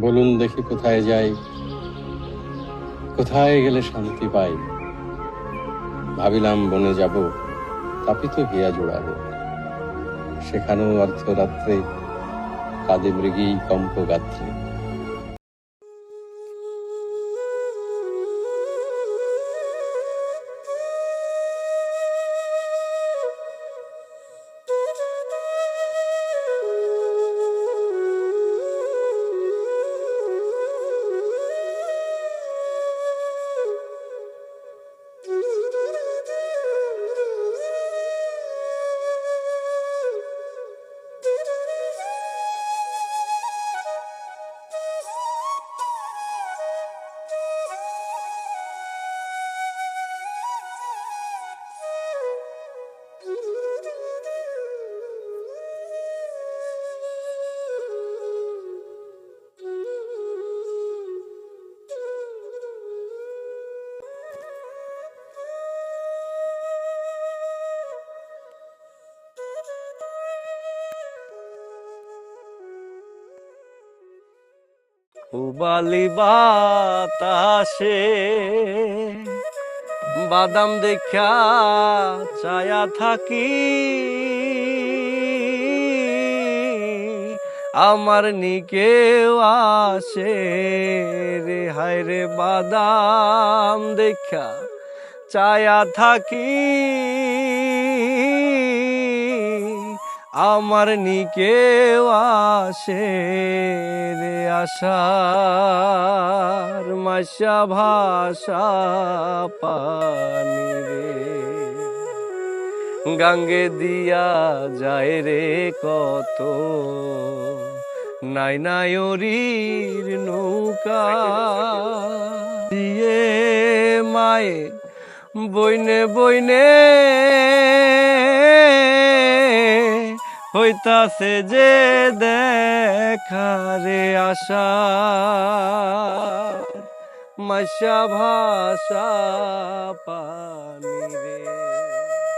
বলুন দেখি কোথায় যাই। কোথায় গেলে শান্তি পাই? ভাবিলাম বনে যাব তো হিয়া জোড়াব। সেখানেও অর্ধরাত্রে কাঁদে মৃগী কম্প উবালি বাতাসে বাদাম দেখা চায়া থাকি। আমার নিকেও আসে রে, হায় রে, বাদাম দেখা চায়া থাকি। আমার নিকেও আসে রে আশার মাসা ভাষা পানি রে। গাঙ্গে দিয়া যায় রে কত, নাই নায়রির নৌকা দিয়ে মায়ে বইনে বইনে হইতাছে যে দেখারে আশা মাসা ভাষা পানি রে